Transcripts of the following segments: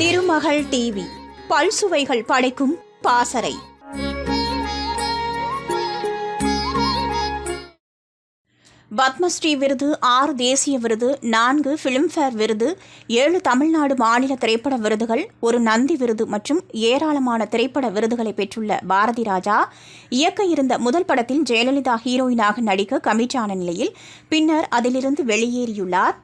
திருமகள் TV பல்சுவைகள் படைக்கும் பாசறை. பத்மஸ்ரீ விருது ஆறு தேசிய விருது நான்கு ஃபிலிம்ஃபேர் விருது ஏழு தமிழ்நாடு மாநில திரைப்பட விருதுகள் ஒரு நந்தி விருது மற்றும் ஏராளமான திரைப்பட விருதுகளை பெற்றுள்ள பாரதி ராஜா இயக்க இருந்த முதல் படத்தில் ஜெயலலிதா ஹீரோயினாக நடிக்க கமிட்டான நிலையில் பின்னர் அதிலிருந்து வெளியேறியுள்ளார்.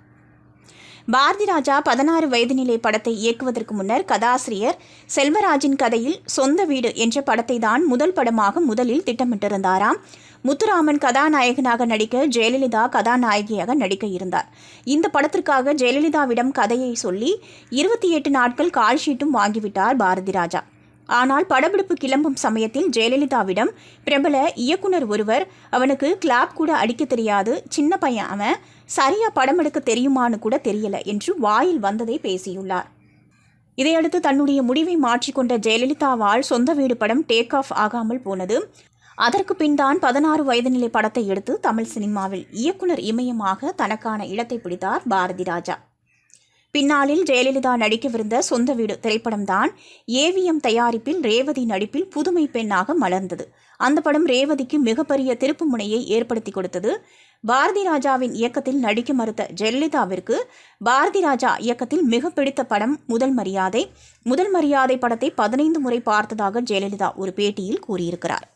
பாரதி ராஜா பதினாறு வயது நிலை படத்தை இயக்குவதற்கு முன்னர் கதாசிரியர் செல்வராஜின் கதையில் சொந்த வீடு என்ற படத்தை தான் முதல் படமாக முதலில் திட்டமிட்டிருந்தாராம். முத்துராமன் கதாநாயகனாக நடிக்க ஜெயலலிதா கதாநாயகியாக நடிக்க இருந்தார். இந்த படத்திற்காக ஜெயலலிதாவிடம் கதையை சொல்லி இருபத்தி எட்டு நாட்கள் கால்ஷீட்டும் வாங்கிவிட்டார் பாரதி ராஜா. ஆனால் படப்பிடிப்பு கிளம்பும் சமயத்தில் ஜெயலலிதாவிடம் பிரபல இயக்குனர் ஒருவர் அவனுக்கு கிளாப் கூட அடிக்க தெரியாது சின்ன பையன் அவன் சரியா படம் எடுக்க தெரியுமான்னு கூட தெரியல என்று வாயில் வந்ததை பேசியுள்ளார். இதையடுத்து தன்னுடைய முடிவை மாற்றிக்கொண்ட ஜெயலலிதாவால் சொந்த வீடு படம் டேக் ஆஃப் ஆகாமல் போனது. அதற்கு பின் தான் பதினாறு வயது நிலை படத்தை எடுத்து தமிழ் சினிமாவில் இயக்குனர் இமயமாக தனக்கான இடத்தை பிடித்தார் பாரதி ராஜா. பின்னாளில் ஜெயலலிதா நடிக்கவிருந்த சொந்த வீடு திரைப்படம்தான் ஏவிஎம் தயாரிப்பில் ரேவதி நடிப்பில் புதுமை பெண்ணாக மலர்ந்தது. அந்த படம் ரேவதிக்கு மிகப்பெரிய திருப்பு முனையை ஏற்படுத்தி கொடுத்தது. பாரதி ராஜாவின் இயக்கத்தில் நடிக்க மறுத்த ஜெயலலிதாவிற்கு பாரதி ராஜா இயக்கத்தில் மிக பிடித்த படம் முதல் மரியாதை. முதல் மரியாதை படத்தை பதினைந்து முறை பார்த்ததாக ஜெயலலிதா ஒரு பேட்டியில் கூறியிருக்கிறார்.